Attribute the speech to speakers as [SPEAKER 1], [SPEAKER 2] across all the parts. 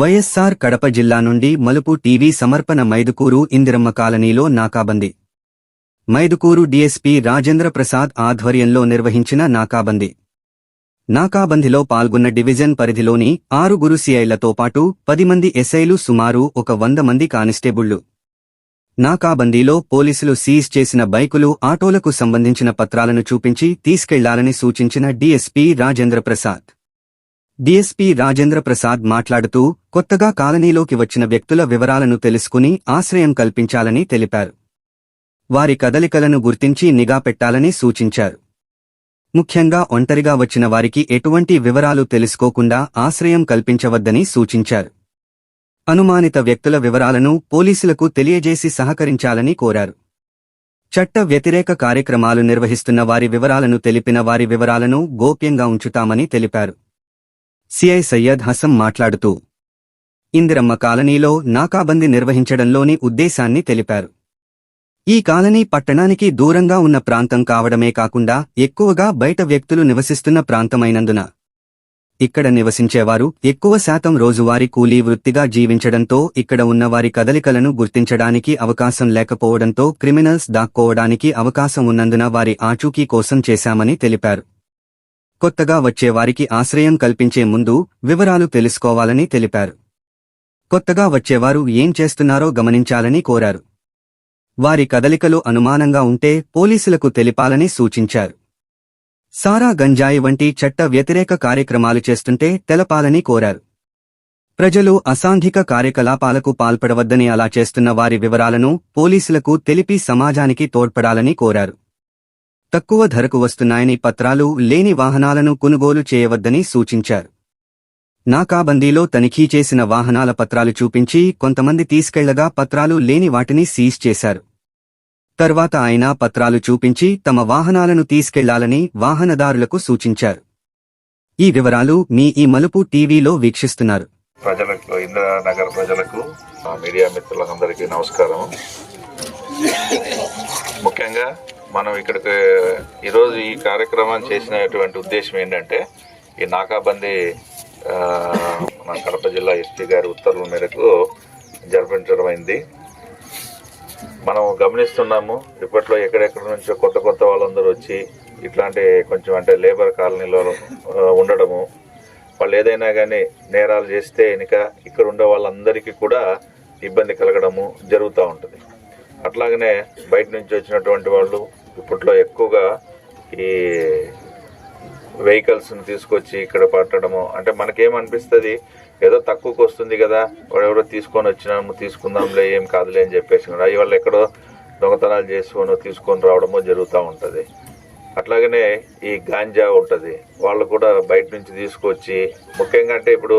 [SPEAKER 1] వైఎస్సార్ కడప జిల్లా నుండి మలుపు టీవీ సమర్పణ మైదుకూరు ఇందిరమ్మ కాలనీలో నాకాబందీ. మైదుకూరు డీఎస్పీ రాజేంద్ర ప్రసాద్ ఆధ్వర్యంలో నిర్వహించిన నాకాబందీ. నాకాబందీలో పాల్గొన్న డివిజన్ పరిధిలోని ఆరుగురు సిఐలతో పాటు పది మంది ఎస్ఐలు సుమారు ఒక వంద మంది కానిస్టేబుళ్ళు. నాకాబందీలో పోలీసులు సీజ్ చేసిన బైకులు ఆటోలకు సంబంధించిన పత్రాలను చూపించి తీసుకెళ్ళాలని సూచించిన డీఎస్పీ రాజేంద్ర ప్రసాద్. డీఎస్పీ రాజేంద్ర ప్రసాద్ మాట్లాడుతూ కొత్తగా కాలనీలోకి వచ్చిన వ్యక్తుల వివరాలను తెలుసుకుని ఆశ్రయం కల్పించాలని తెలిపారు. వారి కదలికలను గుర్తించి నిఘా పెట్టాలని సూచించారు. ముఖ్యంగా ఒంటరిగా వచ్చిన వారికి ఎటువంటి వివరాలు తెలుసుకోకుండా ఆశ్రయం కల్పించవద్దని సూచించారు. అనుమానిత వ్యక్తుల వివరాలను పోలీసులకు తెలియజేసి సహకరించాలని కోరారు. చట్ట వ్యతిరేక కార్యక్రమాలు నిర్వహిస్తున్న వారి వివరాలను తెలిపిన వారి వివరాలను గోప్యంగా ఉంచుతామని తెలిపారు. సిఐ సయ్యద్ హసం మాట్లాడుతూ ఇందిరమ్మ కాలనీలో నాకాబందీ నిర్వహించడంలోని ఉద్దేశాన్ని తెలిపారు. ఈ కాలనీ పట్టణానికి దూరంగా ఉన్న ప్రాంతం కావడమే కాకుండా ఎక్కువగా బయట వ్యక్తులు నివసిస్తున్న ప్రాంతమైనందున. ఇక్కడ నివసించేవారు ఎక్కువ శాతం రోజువారీ కూలీ వృత్తిగా జీవించడంతో ఇక్కడ ఉన్నవారి కదలికలను గుర్తించడానికి అవకాశం లేకపోవడంతో క్రిమినల్స్ దాక్కోవడానికి అవకాశం ఉన్నందున వారి ఆచూకీ కోసం చేశామని తెలిపారు. కొత్తగా వచ్చేవారికి ఆశ్రయం కల్పించే ముందు వివరాలు తెలుసుకోవాలని తెలిపారు. కొత్తగా వచ్చేవారు ఏం చేస్తున్నారో గమనించాలని కోరారు. వారి కదలికలు అనుమానంగా ఉంటే పోలీసులకు తెలిపాలని సూచించారు. సారా గంజాయి వంటి చట్ట వ్యతిరేక కార్యక్రమాలు చేస్తుంటే తెలపాలని కోరారు. ప్రజలు అసాంఘిక కార్యకలాపాలకు పాల్పడవద్దని అలా చేస్తున్న వారి వివరాలను పోలీసులకు తెలిపి సమాజానికి తోడ్పడాలని కోరారు. తక్కువ ధరకు వస్తున్నాయని పత్రాలు లేని వాహనాలను కొనుగోలు చేయవద్దని సూచించారు. నాకాబందీలో తనిఖీ చేసిన వాహనాల పత్రాలు చూపించి కొంతమంది తీసుకెళ్ళగా పత్రాలు లేని వాటిని సీజ్ చేశారు. తర్వాత ఆయన పత్రాలు చూపించి తమ వాహనాలను తీసుకెళ్ళాలని వాహనదారులకు సూచించారు. ఈ వివరాలు మీ ఈ మలుపు టీవీలో వీక్షిస్తున్నారు.
[SPEAKER 2] ప్రజలకు ఇంద్రనగర్ ప్రజలకు మీడియా మిత్రులందరికీ నమస్కారం. ముఖ్యంగా మనం ఇక్కడికి ఈరోజు ఈ కార్యక్రమం చేసినటువంటి ఉద్దేశం ఏంటంటే ఈ నాకాబందీ మన కడప జిల్లా ఎస్పీ గారి ఉత్తర్వుల మేరకు జరిపించడం అయింది మనం గమనిస్తున్నాము ఇప్పట్లో ఎక్కడెక్కడ నుంచో కొత్త కొత్త వాళ్ళందరూ వచ్చి ఇట్లాంటి కొంచెం అంటే లేబర్ కాలనీలో ఉండడము వాళ్ళు ఏదైనా కానీ నేరాలు చేస్తే వెనుక ఇక్కడ ఉండే వాళ్ళందరికీ కూడా ఇబ్బంది కలగడము జరుగుతూ ఉంటుంది. అట్లాగనే బయట నుంచి వచ్చినటువంటి వాళ్ళు ఇప్పట్లో ఎక్కువగా ఈ వెహికల్స్ని తీసుకొచ్చి ఇక్కడ పట్టడము అంటే మనకేమనిపిస్తుంది ఏదో తక్కువకి వస్తుంది కదా వాడు తీసుకొని వచ్చినాము తీసుకుందాంలే ఏం కాదులే అని చెప్పేసి అవి వాళ్ళు ఎక్కడో దొంగతనాలు చేసుకొని తీసుకొని రావడము జరుగుతూ ఉంటుంది. అట్లాగనే ఈ గాంజా ఉంటుంది. వాళ్ళు కూడా బయట నుంచి తీసుకొచ్చి ముఖ్యంగా అంటే ఇప్పుడు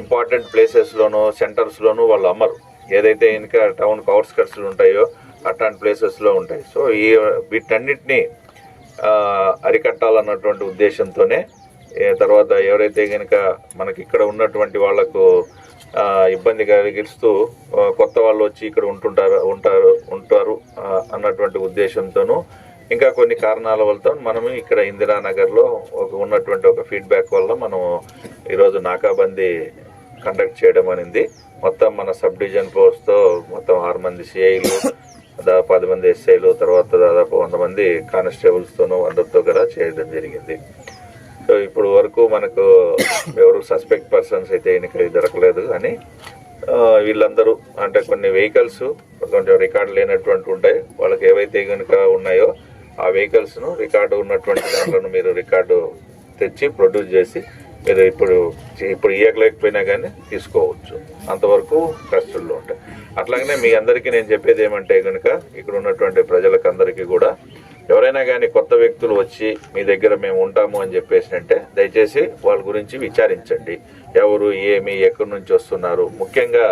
[SPEAKER 2] ఇంపార్టెంట్ ప్లేసెస్లోను సెంటర్స్లోనూ వాళ్ళు అమ్మరు. ఏదైతే ఇంకా టౌన్ అవుట్స్కట్స్లు ఉంటాయో అట్లాంటి ప్లేసెస్లో ఉంటాయి. సో ఈ వీటన్నిటిని అరికట్టాలన్నటువంటి ఉద్దేశంతోనే తర్వాత ఎవరైతే కనుక మనకి ఇక్కడ ఉన్నటువంటి వాళ్ళకు ఇబ్బంది కలిగిస్తూ కొత్త వాళ్ళు వచ్చి ఇక్కడ ఉంటుంటారు ఉంటారు ఉంటారు అన్నటువంటి ఉద్దేశంతోనూ ఇంకా కొన్ని కారణాల వల్ల మనము ఇక్కడ ఇందిరానగర్లో ఒక ఉన్నటువంటి ఒక ఫీడ్బ్యాక్ వల్ల మనం ఈరోజు నాకాబందీ కండక్ట్ చేయడం అనేది. మొత్తం మన సబ్ డివిజన్ పోస్ట్తో మొత్తం ఆరు మంది సిఐలు దాదాపు పది మంది ఎస్ఐలు తర్వాత దాదాపు వంద మంది కానిస్టేబుల్స్తోనూ అందరితో కూడా చేయడం జరిగింది. సో ఇప్పుడు వరకు మనకు ఎవరు సస్పెక్ట్ పర్సన్స్ అయితే ఎన్నిక దొరకలేదు కానీ వీళ్ళందరూ అంటే కొన్ని వెహికల్స్ కొంచెం రికార్డు లేనటువంటి ఉంటాయి. వాళ్ళకి ఏవైతే కనుక ఉన్నాయో ఆ వెహికల్స్ను రికార్డు ఉన్నటువంటి దాంట్లో మీరు రికార్డు తెచ్చి ప్రొడ్యూస్ చేసి మీరు ఇప్పుడు ఇప్పుడు ఇయ్యకలేకపోయినా కానీ తీసుకోవచ్చు. అంతవరకు కస్టడీలో ఉంటాయి. అట్లాగనే మీ అందరికీ నేను చెప్పేది ఏమంటే కనుక ఇక్కడ ఉన్నటువంటి ప్రజలకు అందరికీ కూడా ఎవరైనా కానీ కొత్త వ్యక్తులు వచ్చి మీ దగ్గర మేము ఉంటాము అని చెప్పేసి అంటే దయచేసి వాళ్ళ గురించి విచారించండి. ఎవరు ఏమి ఎక్కడి నుంచి వస్తున్నారు? ముఖ్యంగా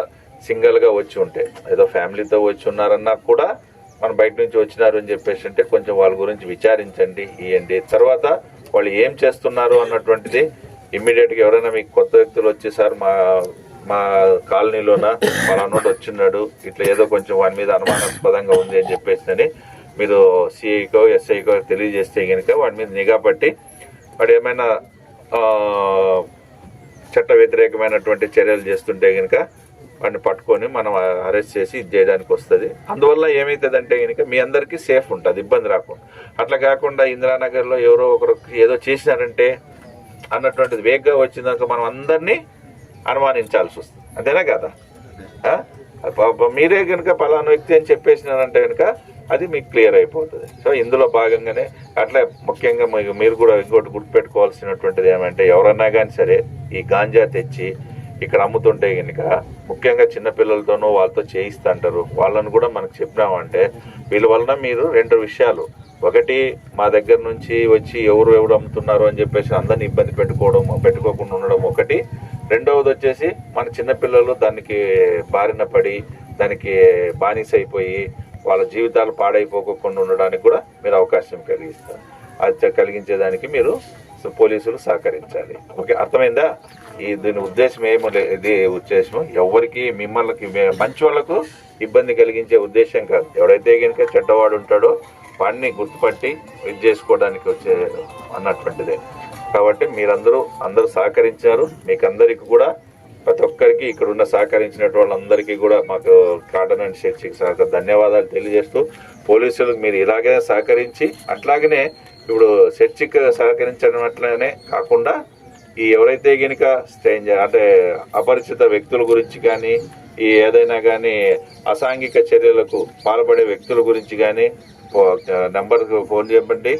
[SPEAKER 2] సింగిల్గా వచ్చి ఉంటే ఏదో ఫ్యామిలీతో వచ్చి ఉన్నారన్నా కూడా మనం బయట నుంచి వచ్చినారు అని చెప్పేసి అంటే కొంచెం వాళ్ళ గురించి విచారించండి ఇవ్వండి తర్వాత వాళ్ళు ఏం చేస్తున్నారు అన్నటువంటిది ఇమ్మీడియట్గా ఎవరైనా మీకు కొత్త వ్యక్తులు వచ్చి సార్ మా మా కాలనీలోన మనోడు వచ్చిన్నాడు ఇట్లా ఏదో కొంచెం వాని మీద అనుమానాస్పదంగా ఉంది అని చెప్పేసి అని మీరు సిఐకో ఎస్ఐకో తెలియజేస్తే కనుక వాడి మీద నిఘా పట్టి వాడు ఏమైనా చట్ట వ్యతిరేకమైనటువంటి చర్యలు చేస్తుంటే కనుక వాడిని పట్టుకొని మనం అరెస్ట్ చేసి ఇది చేయడానికి వస్తుంది. అందువల్ల ఏమవుతుందంటే కనుక మీ అందరికీ సేఫ్ ఉంటుంది ఇబ్బంది రాకుండా. అట్లా కాకుండా ఇందిరానగర్లో ఎవరో ఒకరు ఏదో చేసినారంటే అన్నటువంటిది వేగ్గా వచ్చిందాక మనం అందరినీ అనుమానించాల్సి వస్తుంది. అంతేనా కదా? మీరే కనుక పలానా వ్యక్తి అని చెప్పేసినారంటే కనుక అది మీకు క్లియర్ అయిపోతుంది. సో ఇందులో భాగంగానే అట్లా ముఖ్యంగా మీకు మీరు కూడా ఇంకోటి గుర్తుపెట్టుకోవాల్సినటువంటిది ఏమంటే ఎవరన్నా కానీ సరే ఈ గాంజా తెచ్చి ఇక్కడ అమ్ముతుంటే కనుక ముఖ్యంగా చిన్నపిల్లలతోనూ వాళ్ళతో చేయిస్తుంటారు. వాళ్ళని కూడా మనకు చెప్పినామంటే వీళ్ళ వలన మీరు రెండు విషయాలు. ఒకటి మా దగ్గర నుంచి వచ్చి ఎవరు ఎవరు అమ్ముతున్నారు అని చెప్పేసి అందరిని ఇబ్బంది పెట్టుకోవడం పెట్టుకోకుండా ఉండడం. ఒకటి రెండవది వచ్చేసి మన చిన్నపిల్లలు దానికి బారిన పడి దానికి బానిస అయిపోయి వాళ్ళ జీవితాలు పాడైపోకుండా ఉండడానికి కూడా మీరు అవకాశం కలిగిస్తారు. అది కలిగించేదానికి మీరు పోలీసులు సహకరించాలి. ఓకే అర్థమైందా? ఈ దీని ఉద్దేశం ఏమో లే- ఇది ఉద్దేశం ఎవరికి మిమ్మల్ని మంచి వాళ్ళకు ఇబ్బంది కలిగించే ఉద్దేశం కాదు. ఎవడైతే కనుక చెడ్డవాడు ఉంటాడో వాడిని గుర్తుపట్టి ఇది చేసుకోవడానికి వచ్చే అన్నటువంటిదే. కాబట్టి మీరందరూ అందరూ సహకరించారు. మీకు అందరికి కూడా ప్రతి ఒక్కరికి ఇక్కడ ఉన్న సహకరించినటువంటి వాళ్ళందరికీ కూడా మాకు కాటన్ అండ్ చర్చికి సహకర ధన్యవాదాలు తెలియజేస్తూ పోలీసులకు మీరు ఇలాగే సహకరించి అట్లాగనే ఇప్పుడు చర్చికి సహకరించడం అట్లనే కాకుండా ఈ ఎవరైతే గనుక స్ట్రేంజర్ అంటే అపరిచిత వ్యక్తుల గురించి కానీ ఈ ఏదైనా కానీ అసాంఘిక చర్యలకు పాల్పడే వ్యక్తుల గురించి కానీ నెంబర్కి ఫోన్ చెప్పండి